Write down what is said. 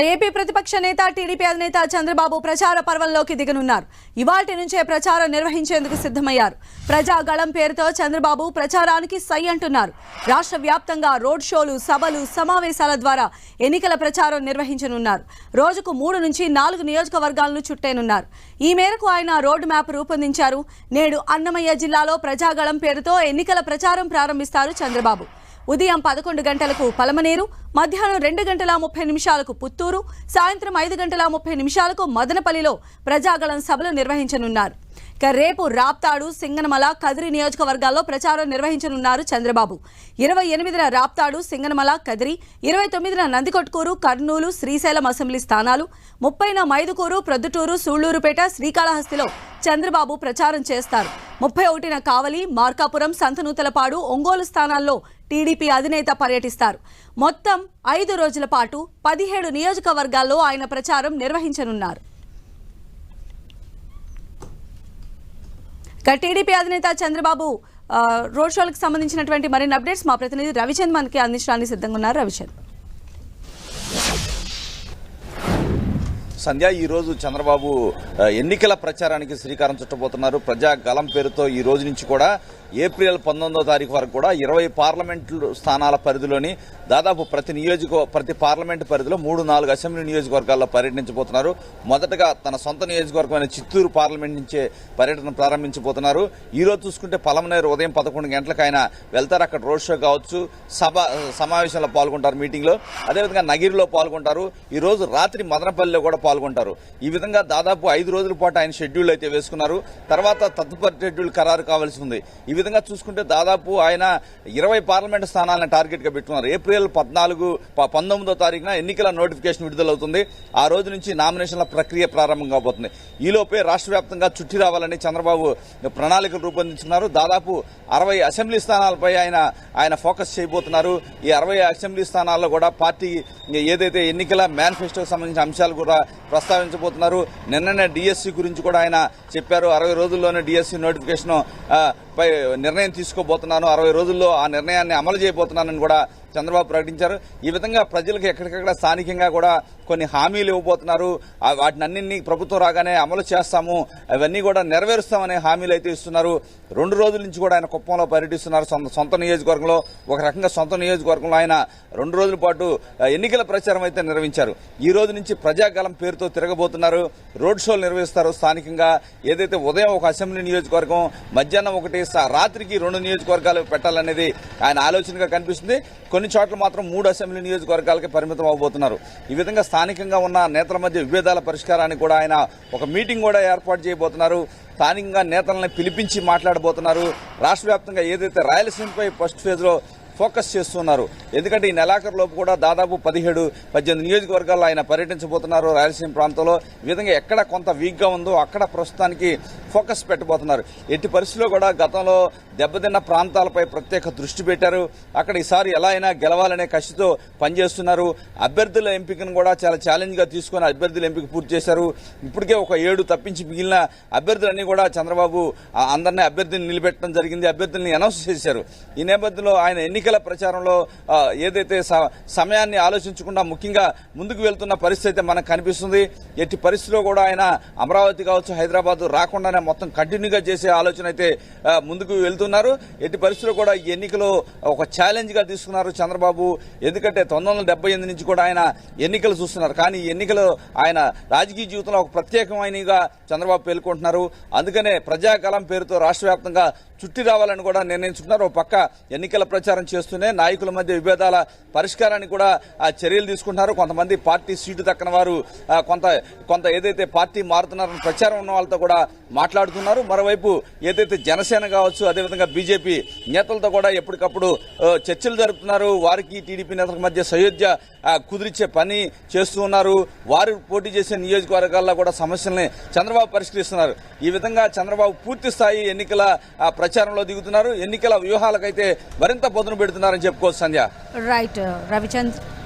AP ప్రతిపక్ష నేత TDP అధినేత చంద్రబాబు ప్రచార పర్వంలోకి దిగనున్నారు. ఇవాటి నుంచే ప్రచారం నిర్వహించేందుకు సిద్ధమయ్యారు. ప్రజాగళం పేరుతో చంద్రబాబు ప్రచారానికి సై అంటున్నారు. రాష్ట్ర వ్యాప్తంగా రోడ్ షోలు సభలు సమావేశాల ద్వారా ఎన్నికల ప్రచారం నిర్వహించనున్నారు. రోజుకు మూడు నుంచి నాలుగు నియోజకవర్గాలను చుట్టేనున్నారు. ఈ మేరకు ఆయన రోడ్ మ్యాప్ రూపొందించారు. నేడు అన్నమయ్య జిల్లాలో ప్రజాగళం పేరుతో ఎన్నికల ప్రచారం ప్రారంభిస్తారు చంద్రబాబు. ఉదయం పదకొండు గంటలకు పలమనేరు మధ్యాహ్నం రెండు గంటల ముప్పై నిమిషాలకు పుత్తూరు సాయంత్రం ఐదు గంటల ముప్పై నిమిషాలకు మదనపల్లిలో ప్రజాగళం సభలు నిర్వహించనున్నారు. ఇక రేపు రాప్తాడు సింగనమల కదిరి నియోజకవర్గాల్లో ప్రచారం నిర్వహించనున్నారు చంద్రబాబు. ఇరవై ఎనిమిదిన రాప్తాడు సింగనమల కదిరి ఇరవై తొమ్మిదిన నందికొట్కూరు కర్నూలు శ్రీశైలం అసెంబ్లీ స్థానాలు ముప్పైన మైదుకూరు ప్రొద్దుటూరు సూళ్ళూరుపేట శ్రీకాళహస్తిలో చంద్రబాబు ప్రచారం చేస్తారు. ముప్పై ఒకటిన కావలి మార్కాపురం సంతనూతలపాడు ఒంగోలు స్థానాల్లో టీడీపీ అధినేత పర్యటిస్తారు. మొత్తం ఐదు రోజుల పాటు పదిహేడు నియోజకవర్గాల్లో ఆయన ప్రచారం నిర్వహించనున్నారు. ఇక టీడీపీ అధినేత చంద్రబాబు రోడ్ షోలకు సంబంధించినటువంటి మరిన్ని అప్డేట్స్ మా ప్రతినిధి రవిచంద్ మనకి అందించడానికి సిద్ధంగా ఉన్నారు. రవిచంద్. సంధ్య ఈ రోజు చంద్రబాబు ఎన్నికల ప్రచారానికి శ్రీకారం చుట్టబోతున్నారు. ప్రజా గలం పేరుతో ఈ రోజు నుంచి కూడా ఏప్రిల్ పంతొమ్మిదో తారీఖు వరకు కూడా ఇరవై పార్లమెంటు స్థానాల పరిధిలోని దాదాపు ప్రతి నియోజక ప్రతి పార్లమెంటు పరిధిలో మూడు నాలుగు అసెంబ్లీ నియోజకవర్గాల్లో పర్యటించబోతున్నారు. మొదటగా తన సొంత నియోజకవర్గమైన చిత్తూరు పార్లమెంట్ నుంచే పర్యటన ప్రారంభించబోతున్నారు. ఈ రోజు చూసుకుంటే పలమనేరు ఉదయం పదకొండు గంటలకు ఆయన వెళ్తారు. అక్కడ రోడ్ షో కావచ్చు సభ సమావేశంలో పాల్గొంటారు మీటింగ్లో. అదేవిధంగా నగిరిలో పాల్గొంటారు. ఈరోజు రాత్రి మదనపల్లిలో కూడా పాల్గొంటారు. ఈ విధంగా దాదాపు ఐదు రోజుల పాటు ఆయన షెడ్యూల్ అయితే వేసుకున్నారు. తర్వాత తదుపరి షెడ్యూల్ ఖరారు కావాల్సి ఉంది. ఈ విధంగా చూసుకుంటే దాదాపు ఆయన ఇరవై పార్లమెంట్ స్థానాలను టార్గెట్గా పెట్టుకున్నారు. ఏప్రిల్ పద్నాలుగు ప- పంతొమ్మిదో తారీఖున ఎన్నికల నోటిఫికేషన్ విడుదలవుతుంది. ఆ రోజు నుంచి నామినేషన్ల ప్రక్రియ ప్రారంభం కాబోతుంది. ఈలోపే రాష్ట్ర వ్యాప్తంగా చుట్టి రావాలని చంద్రబాబు ప్రణాళికలు రూపొందించుకున్నారు. దాదాపు అరవై అసెంబ్లీ స్థానాలపై ఆయన ఆయన ఫోకస్ చేయబోతున్నారు. ఈ అరవై అసెంబ్లీ స్థానాల్లో కూడా పార్టీ ఏదైతే ఎన్నికల మేనిఫెస్టోకి సంబంధించిన అంశాలు కూడా ప్రస్తావించబోతున్నారు. నిన్ననే డిఎస్సి గురించి కూడా ఆయన చెప్పారు. అరవై రోజుల్లోనే డిఎస్సి నోటిఫికేషన్ పై నిర్ణయం తీసుకోబోతున్నాను. అరవై రోజుల్లో ఆ నిర్ణయాన్ని అమలు చేయబోతున్నానని కూడా చంద్రబాబు ప్రకటించారు. ఈ విధంగా ప్రజలకు ఎక్కడికక్కడ స్థానికంగా కూడా కొన్ని హామీలు ఇవ్వబోతున్నారు. వాటిని అన్నింటినీ ప్రభుత్వం రాగానే అమలు చేస్తాము. అవన్నీ కూడా నెరవేరుస్తామనే హామీలు అయితే ఇస్తున్నారు. రెండు రోజుల నుంచి కూడా ఆయన కుప్పంలో పర్యటిస్తున్నారు. సొంత సొంత నియోజకవర్గంలో ఒక రకంగా సొంత నియోజకవర్గంలో ఆయన రెండు రోజుల పాటు ఎన్నికల ప్రచారం అయితే నిర్వహించారు. ఈ రోజు నుంచి ప్రజాగలం పేరుతో తిరగబోతున్నారు. రోడ్ షోలు నిర్వహిస్తారు స్థానికంగా. ఏదైతే ఉదయం ఒక అసెంబ్లీ నియోజకవర్గం మధ్యాహ్నం ఒకటి రాత్రికి రెండు నియోజకవర్గాలు పెట్టాలనేది ఆయన ఆలోచనగా కనిపిస్తుంది. కొన్ని చోట్ల మాత్రం మూడు అసెంబ్లీ నియోజకవర్గాలకి పరిమితం అవబోతున్నారు. ఈ విధంగా స్థానికంగా ఉన్న నేతల మధ్య విభేదాల పరిష్కారానికి కూడా ఆయన ఒక మీటింగ్ కూడా ఏర్పాటు చేయబోతున్నారు. స్థానికంగా నేతలను పిలిపించి మాట్లాడబోతున్నారు. రాష్ట్ర వ్యాప్తంగా ఏదైతే రాయలసీమపై ఫస్ట్ ఫేజ్లో ఫోకస్ చేస్తున్నారు. ఎందుకంటే ఈ నెలాఖరు లోపు కూడా దాదాపు పదిహేడు పద్దెనిమిది నియోజకవర్గాల్లో ఆయన పర్యటించబోతున్నారు రాయలసీమ ప్రాంతంలో. ఈ విధంగా ఎక్కడ కొంత వీక్గా ఉందో అక్కడ ప్రస్తుతానికి ఫోకస్ పెట్టబోతున్నారు. ఎట్టి పరిస్థితుల్లో కూడా గతంలో దెబ్బతిన్న ప్రాంతాలపై ప్రత్యేక దృష్టి పెట్టారు. అక్కడ ఈసారి ఎలా అయినా గెలవాలనే కసితో పనిచేస్తున్నారు. అభ్యర్థుల ఎంపికను కూడా చాలా ఛాలెంజ్గా తీసుకొని తీసుకుని అభ్యర్థుల ఎంపిక పూర్తి చేశారు. ఇప్పటికే ఒక ఏడు తప్పించి మిగిలిన అభ్యర్థులన్నీ కూడా చంద్రబాబు ఆ, అందరినీ అభ్యర్థిని నిలబెట్టడం జరిగింది. అభ్యర్థుల్ని అనౌన్స్ చేశారు. ఈ నేపథ్యంలో ఆయన ఎన్నికల ప్రచారంలో ఏదైతే స- సమయాన్ని ఆలోచించకుండా ముఖ్యంగా ముందుకు వెళ్తున్న పరిస్థితి అయితే మనకు కనిపిస్తుంది. ఎట్టి పరిస్థితిలో కూడా ఆయన అమరావతి కావచ్చు హైదరాబాద్ రాకుండానే మొత్తం కంటిన్యూగా చేసే ఆలోచన అయితే ముందుకు వెళ్తున్నారు. ఎట్టి పరిస్థితిలో కూడా ఈ ఎన్నికలు ఒక ఛాలెంజ్గా తీసుకున్నారు చంద్రబాబు. ఎందుకంటే తొమ్మిది వందల డెబ్బై ఎనిమిది నుంచి కూడా ఆయన ఎన్నికలు చూస్తున్నారు. కానీ ఈ ఎన్నికలు ఆయన రాజకీయ జీవితంలో ఒక ప్రత్యేకమైనగా చంద్రబాబు పేర్కొంటున్నారు. అందుకనే ప్రజాకాలం పేరుతో రాష్ట్ర వ్యాప్తంగా చుట్టి రావాలని కూడా నిర్ణయించుకున్నారు. ఒక పక్క ఎన్నికల ప్రచారం చేస్తూనే నాయకుల మధ్య విభేదాల పరిష్కారానికి కూడా చర్యలు తీసుకుంటున్నారు. కొంతమంది పార్టీ సీటు దక్కన వారు కొంత కొంత ఏదైతే పార్టీ మారుతున్నారని ప్రచారం ఉన్న వాళ్ళతో కూడా మాట్లాడుతున్నారు. మరోవైపు ఏదైతే జనసేన కావచ్చు అదేవిధంగా బీజేపీ నేతలతో కూడా ఎప్పటికప్పుడు చర్చలు జరుపుతున్నారు. వారికి టీడీపీ నేతల మధ్య సయోధ్య కుదిరిచే కుదిరిచ్చే పని చేస్తూ ఉన్నారు. వారు పోటీ చేసే నియోజకవర్గాల్లో కూడా సమస్యల్ని చంద్రబాబు పరిష్కరిస్తున్నారు. ఈ విధంగా చంద్రబాబు పూర్తి స్థాయి ఎన్నికల ప్రచారంలో దిగుతున్నారు. ఎన్నికల వ్యూహాలకైతే మరింత పొదును పెడుతున్నారని చెప్పుకోవచ్చు సంధ్య. రైట్ రవిచంద్ర